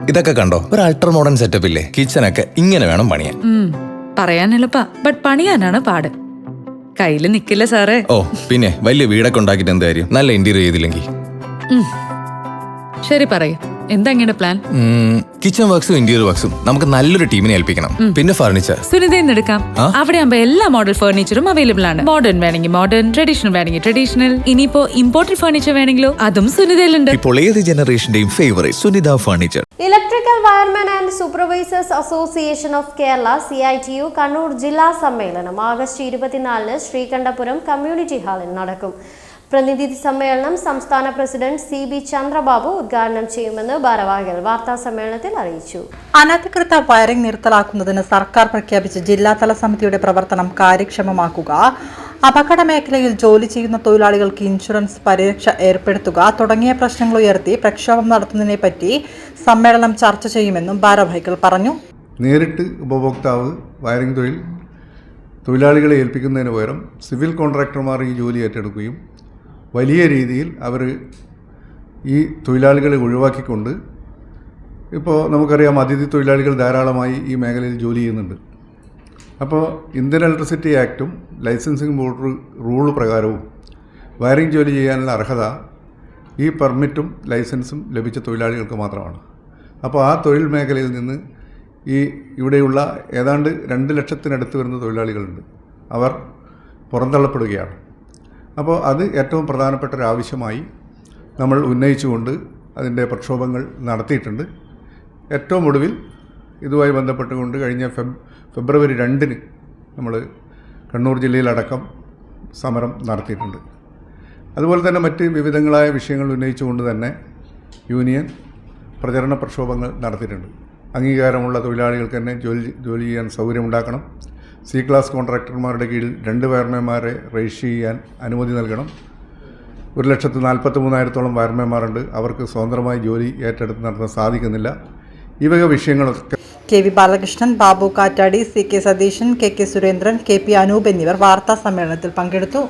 ഇതൊക്കെ കണ്ടോ? ഒരു അൾട്രാ മോഡേൺ സെറ്റപ്പ് ഇല്ലേ? കിച്ചണൊക്കെ ഇങ്ങനെ വേണം പണിയാൻ. പറയാൻ എളുപ്പാ. ബട്ട് പണിയാനാണ് പാട്. കയ്യിൽ നിക്കില്ല സാറേ? ഓ പിന്നെ വലിയ വീടൊക്കെ ഉണ്ടാക്കിട്ട് എന്ത് കാര്യം? നല്ല ഇന്റീരിയർ ചെയ്തില്ലെങ്കിൽ. ശരി പറയൂ. എന്താ ഇങ്ങനെ പ്ലാൻ കിച്ചൺ വർക്ക്സും ഇന്റീരിയർ വർക്ക്സും നമുക്ക് നല്ലൊരു ടീമിനെ ഏൽപ്പിക്കണം. പിന്നെ ഫർണിച്ചർ സുനിതയിൽ എടുക്കാം. അവിടെ ആകുമ്പോ എല്ലാ മോഡൽ ഫർണിച്ചറും അവൈലബിൾ ആണ്. മോഡേൺ വേണമെങ്കിൽ മോഡേൺ ട്രഡീഷണൽ വേണമെങ്കിൽ ട്രഡീഷണൽ ഇനിയിപ്പോ ഇമ്പോർട്ടഡ് ഫർണിച്ചർ വേണമെങ്കിലോ? അതും സുനിതയിലുണ്ട്. ഇപ്പോൾ ഏത് ജനറേഷന്റെയും favourite Sunitha furniture electrical wireman and supervisors association of Kerala C I T U Kannur ജില്ലാ സമ്മേളനം ആഗസ്റ്റ് ഇരുപത്തിനാലിന് ശ്രീകണ്ഠപുരം കമ്മ്യൂണിറ്റി ഹാളിൽ നടക്കും. പ്രതിനിധി സമ്മേളനം സംസ്ഥാന പ്രസിഡന്റ് സി ബി ചന്ദ്രബാബു ഉദ്ഘാടനം ചെയ്യുമെന്ന് ഭാരവാഹികൾ വാർത്താ സമ്മേളനത്തിൽ അറിയിച്ചു. അനധികൃത വയറിംഗ് നിർത്തലാക്കുന്നതിന് സർക്കാർ പ്രഖ്യാപിച്ച ജില്ലാതല സമിതിയുടെ പ്രവർത്തനം കാര്യക്ഷമമാക്കുക അപകട മേഖലയിൽ ജോലി ചെയ്യുന്ന തൊഴിലാളികൾക്ക് ഇൻഷുറൻസ് പരിരക്ഷ ഏർപ്പെടുത്തുക തുടങ്ങിയ പ്രശ്നങ്ങൾ ഉയർത്തി പ്രക്ഷോഭം നടത്തുന്നതിനെ പറ്റി സമ്മേളനം ചർച്ച ചെയ്യുമെന്നും ഭാരവാഹികൾ പറഞ്ഞു. നേരിട്ട് ഉപഭോക്താവ് വയറിംഗ് തൊഴിൽ തൊഴിലാളികളെ ഏൽപ്പിക്കുന്നതിന് പകരം സിവിൽ കോൺട്രാക്ടർമാർ ഈ ജോലി ഏറ്റെടുക്കുകയും വലിയ രീതിയിൽ അവർ ഈ തൊഴിലാളികളെ ഒഴിവാക്കിക്കൊണ്ട് ഇപ്പോൾ നമുക്കറിയാം അതിഥി തൊഴിലാളികൾ ധാരാളമായി ഈ മേഖലയിൽ ജോലി ചെയ്യുന്നുണ്ട്. അപ്പോൾ ഇന്ത്യൻ ഇലക്ട്രിസിറ്റി ആക്റ്റും ലൈസൻസിങ് ബോർഡ് റൂൾ പ്രകാരവും വയറിംഗ് ജോലി ചെയ്യാനുള്ള അർഹത ഈ പെർമിറ്റും ലൈസൻസും ലഭിച്ച തൊഴിലാളികൾക്ക് മാത്രമാണ്. അപ്പോൾ ആ തൊഴിൽ മേഖലയിൽ നിന്ന് ഈ ഇവിടെയുള്ള ഏതാണ്ട് രണ്ട് ലക്ഷത്തിനടുത്ത് വരുന്ന തൊഴിലാളികളുണ്ട്. അവർ പുറന്തള്ളപ്പെടുകയാണ്. അപ്പോൾ അത് ഏറ്റവും പ്രധാനപ്പെട്ട ഒരു ആവശ്യമായി നമ്മൾ ഉന്നയിച്ചുകൊണ്ട് അതിന്റെ പ്രക്ഷോഭങ്ങൾ നടത്തിയിട്ടുണ്ട്. ഏറ്റവും ഒടുവിൽ ഇതുമായി ബന്ധപ്പെട്ടുകൊണ്ട് കഴിഞ്ഞ ഫെബ് ഫെബ്രുവരി രണ്ടിന് നമ്മൾ കണ്ണൂർ ജില്ലയിലടക്കം സമരം നടത്തിയിട്ടുണ്ട്. അതുപോലെ തന്നെ മറ്റ് വിവിധങ്ങളായ വിഷയങ്ങൾ ഉന്നയിച്ചുകൊണ്ട് തന്നെ യൂണിയൻ പ്രചരണ പ്രക്ഷോഭങ്ങൾ നടത്തിയിട്ടുണ്ട്. അംഗീകാരമുള്ള തൊഴിലാളികൾക്ക് തന്നെ ജോലി ജോലി ചെയ്യാൻ സൗകര്യമുണ്ടാക്കണം. സി ക്ലാസ് കോൺട്രാക്ടർമാരുടെ കീഴിൽ രണ്ട് വയർമാൻമാരെ രജിസ്റ്റർ ചെയ്യാൻ അനുമതി നൽകണം. ഒരു ലക്ഷത്തി നാൽപ്പത്തി മൂന്നായിരത്തോളം വയർമാൻമാരുണ്ട്. അവർക്ക് സ്വതന്ത്രമായി ജോലി ഏറ്റെടുത്ത് നടത്താൻ സാധിക്കുന്നില്ല. ഈ വക വിഷയങ്ങളൊക്കെ K V Balakrishnan Babu Kattadi C K Satheesan K K Surendran K P Anoop എന്നിവർ വാർത്താ സമ്മേളനത്തിൽ പങ്കെടുത്തു.